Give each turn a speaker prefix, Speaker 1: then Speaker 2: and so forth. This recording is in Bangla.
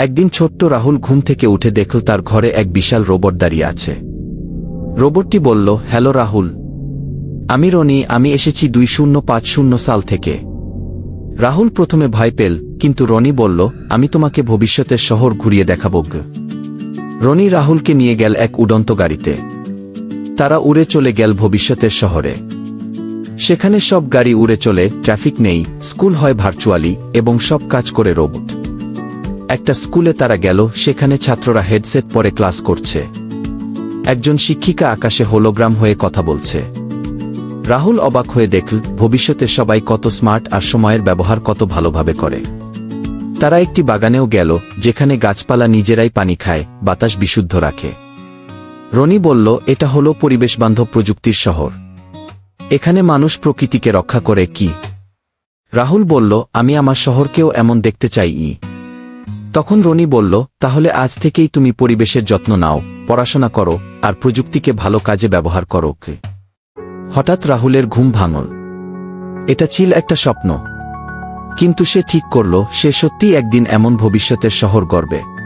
Speaker 1: একদিন ছোট্ট রাহুল ঘুম থেকে উঠে দেখল তার ঘরে এক বিশাল রোবট দাঁড়িয়ে আছে। রোবটটি বলল, হ্যালো রাহুল। আমি রনি, আমি এসেছি দুই শূন্য পাঁচ শূন্য সাল থেকে। রাহুল প্রথমে ভয় পেল, কিন্তু রনি বলল, আমি তোমাকে ভবিষ্যতের শহর ঘুরিয়ে দেখাব। রনি রাহুলকে নিয়ে গেল এক উড়ন্ত গাড়িতে। তারা উড়ে চলে গেল ভবিষ্যতের শহরে। সেখানে সব গাড়ি উড়ে চলে, ট্রাফিক নেই, স্কুল হয় ভার্চুয়ালি, এবং সব কাজ করে রোবট। একটা স্কুলে তারা গেল, সেখানে ছাত্ররা হেডসেট পরে ক্লাস করছে। একজন শিক্ষিকা আকাশে হোলোগ্রাম হয়ে কথা বলছে। রাহুল অবাক হয়ে দেখল, ভবিষ্যতে সবাই কত স্মার্ট আর সময়ের ব্যবহার কত ভালোভাবে করে। তারা একটি বাগানেও গেল, যেখানে গাছপালা নিজেরাই পানি খায়, বাতাস বিশুদ্ধ রাখে। রনি বলল, এটা হলো পরিবেশবান্ধব প্রযুক্তির শহর। এখানে মানুষ প্রকৃতিকে রক্ষা করে কি? রাহুল বলল, আমি আমার শহরকেও এমন দেখতে চাই তখন রনি বলল, তাহলে আজ থেকেই তুমি পরিবেশের যত্ন নাও, পড়াশোনা করো, আর প্রযুক্তিকে ভালো কাজে ব্যবহার করো হঠাৎ রাহুলের ঘুম ভাঙল। এটা ছিল একটা স্বপ্ন। কিন্তু সে ঠিক করল, সে সত্যি একদিন এমন ভবিষ্যতের শহর গড়বে।